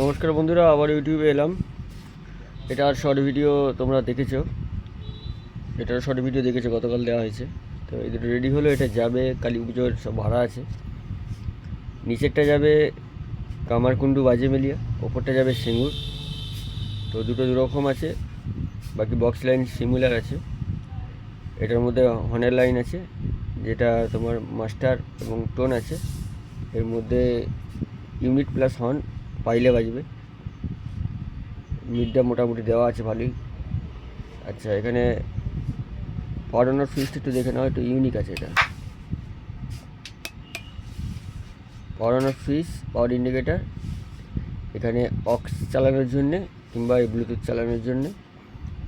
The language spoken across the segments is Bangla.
নমস্কার বন্ধুরা, আবার ইউটিউবে এলাম। এটার শর্ট ভিডিও তোমরা দেখেছ। এটার শর্ট ভিডিও দেখেছ, গতকাল দেওয়া হয়েছে। তো এই দুটো রেডি হলো, এটা যাবে, কালী পুজোর সব ভাড়া আছে। নিচেরটা যাবে কামারকুণ্ডু, বাজেমেলিয়া, ওপরটা যাবে সিঙ্গুর। তো দুটো দুরকম আছে, বাকি বক্স লাইন সিমিলার আছে। এটার মধ্যে হর্নের লাইন আছে, যেটা তোমার মাস্টার এবং টোন আছে। এর মধ্যে ইউনিট প্লাস হর্ন পাইলে বাজবে। মিডটা মোটামুটি দেওয়া আছে ভালোই। আচ্ছা এখানে পড়ানোর সুইচটা একটু দেখে নাও, একটু ইউনিক আছে এটা। পড়ানোর সুইচ পাওয়ার ইন্ডিকেটার এখানে অক্স চালানোর জন্যে কিংবা ব্লুটুথ চালানোর জন্যে।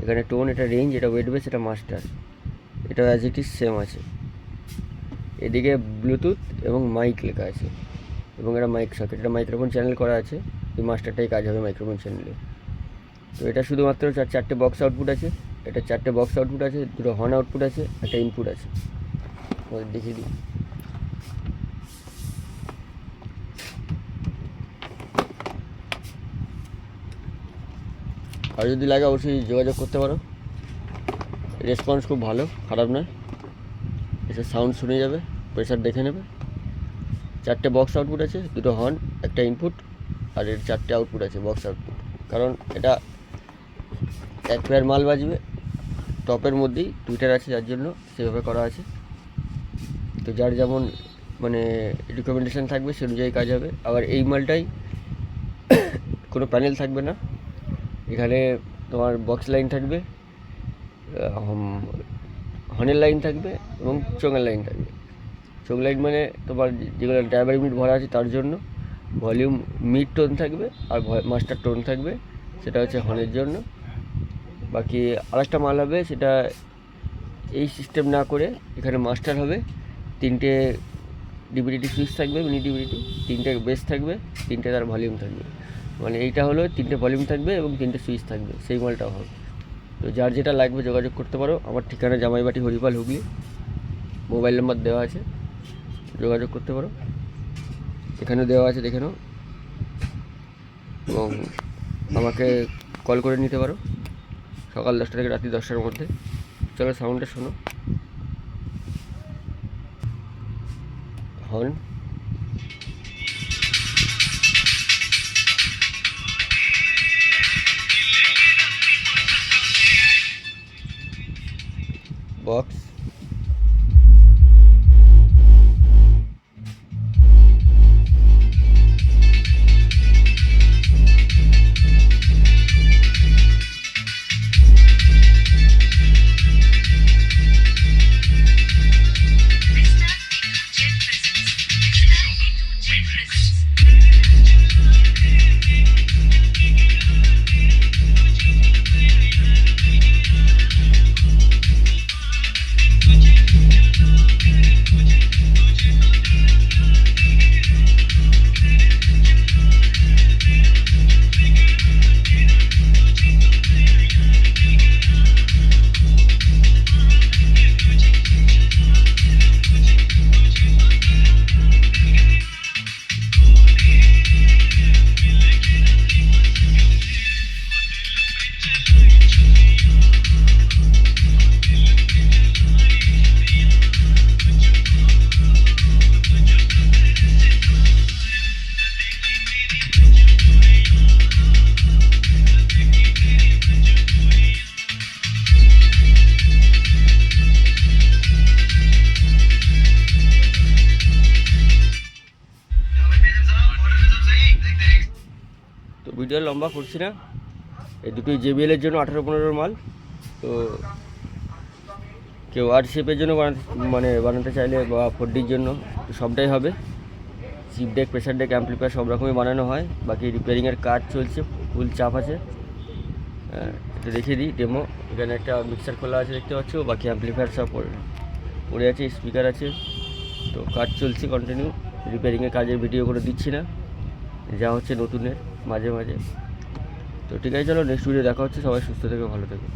এখানে টোন এটা রেঞ্জ এটা ওয়েট বেস এটা মাস্টার এটা অ্যাজ ইট ইজ সেম আছে। এদিকে ব্লুটুথ এবং মাইক লেখা আছে। এবং এটা মাইক সকেট এটা মাইক্রোফোন চ্যানেল করা আছে। এই মাস্টারটাই কাজ হবে মাইক্রোফোন চ্যানেলে তো এটা শুধুমাত্র চার, চারটে বক্স আউটপুট আছে। এটা চারটে বক্স আউটপুট আছে, দুটো হর্ন আউটপুট আছে, একটা ইনপুট আছে। দেখিয়ে দিই। আর যদি লাগে অবশ্যই যোগাযোগ করতে পারো। রেসপন্স খুব ভালো, খারাপ নয়। এসে সাউন্ড শুনে যাবে প্রেশার দেখে নেবে। চারটে বক্স আউটপুট আছে, দুটো হর্ন একটা ইনপুট আর এর চারটে আউটপুট আছে বক্স আউটপুট কারণ এটা এক পেয়ার মাল বাজবে, টপের মধ্যেই টুইটার আছে যার জন্য সেভাবে করা আছে। তো যার যেমন মানে রিকমেন্ডেশান থাকবে সে অনুযায়ী কাজ হবে। আবার এই মালটাই কোনো প্যানেল থাকবে না। এখানে তোমার বক্স লাইন থাকবে হর্নের লাইন থাকবে এবং চোঙের লাইন থাকবে। চোখ লাইট মানে তোমার যেগুলো ড্রাইভার ইউনিট ভরা আছে তার জন্য ভলিউম মিড টোন থাকবে আর মাস্টার টোন থাকবে, সেটা হচ্ছে হর্নের জন্য। বাকি আরেকটা মাল হবে, সেটা এই সিস্টেম না করে এখানে মাস্টার হবে। তিনটে ডিবিডিটি সুইচ থাকবে মিনি ডিবিডিটি তিনটে বেস থাকবে, তিনটে তার ভলিউম থাকবে। মানে এইটা হলো তিনটে ভলিউম থাকবে এবং তিনটে সুইচ থাকবে, সেই মালটাও হবে। তো যার যেটা লাগবে যোগাযোগ করতে পারো। আমার ঠিকানা জামাইবাটি হরিপাল হুগলি। মোবাইল নাম্বার দেওয়া আছে। যোগাযোগ করতে পারো। এখানেও দেওয়া আছে, দেখে নাও। এবং আমাকে কল করে নিতে পারো। সকাল দশটা থেকে রাত্রি দশটার মধ্যে। চলো সাউন্ডটা শোনো। হর্ন বক্স ভিডিও লম্বা করছি না। এই দুটোই জেবিএলের জন্য আঠারো পনেরোর মাল। তো কেউ আর শেপের জন্য বানাতে মানে বানাতে চাইলে বা ফোরডির জন্য সবটাই হবে। Chip deck pressure deck amplifier সব রকমই বানানো হয়। বাকি রিপেয়ারিংয়ের কাজ চলছে ফুল চাপ আছে। হ্যাঁ, এটা দেখিয়ে দিই ডেমো এখানে একটা মিক্সার খোলা আছে দেখতে পাচ্ছ। বাকি অ্যাম্পলিফায়ার সব পড়ে আছে স্পিকার আছে। তো কাজ চলছে কন্টিনিউ রিপেয়ারিংয়ের কাজের ভিডিও করে দিচ্ছি না। যা হচ্ছে নতুনের। মাঝে মাঝে। তো ঠিক আছে, চলো নেক্সট ভিডিও দেখা হচ্ছে। সবাই সুস্থ থেকে, ভালো থেকে।